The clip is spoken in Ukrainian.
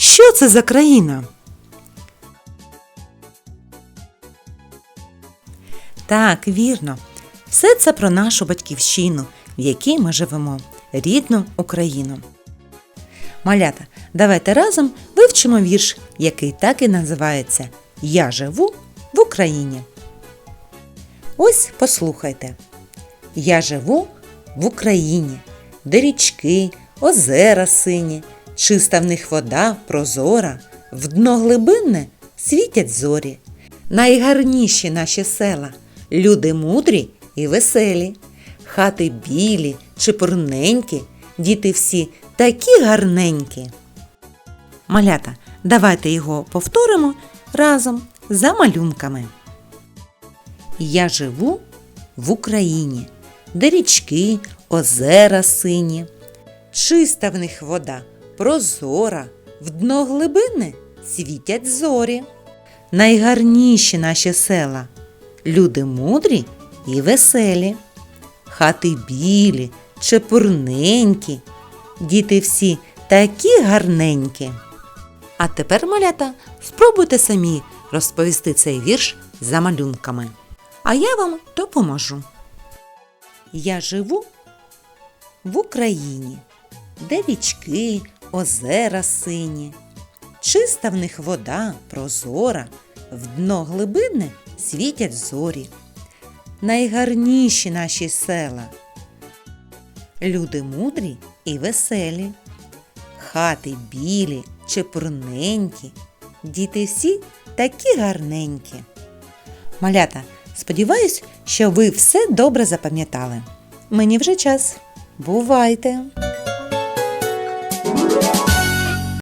що це за країна? Так, вірно. Все це про нашу батьківщину, в якій ми живемо, рідну Україну. Малята, давайте разом вивчимо вірш, який так і називається Я живу в Україні. Ось послухайте. Я живу в Україні, де річки, озера сині, чиста в них вода прозора, в дно глибинне світять зорі. Найгарніші наші села, люди мудрі і веселі, хати білі, чепурненькі, діти всі такі гарненькі. Малята, давайте його повторимо разом за малюнками. Я живу в Україні, де річки, озера сині, чиста в них вода, прозора, в дно глибини світять зорі. Найгарніші наші села, люди мудрі і веселі, хати білі, чепурненькі, діти всі такі гарненькі. А тепер, малята, спробуйте самі розповісти цей вірш за малюнками. А я вам допоможу. Я живу в Україні, де річки, озера сині, чиста в них вода прозора, в дно глибини світять зорі. Найгарніші наші села. Люди мудрі і веселі, хати білі, чепурненькі, діти всі такі гарненькі. Малята, сподіваюсь, що ви все добре запам'ятали. Мені вже час. Бувайте!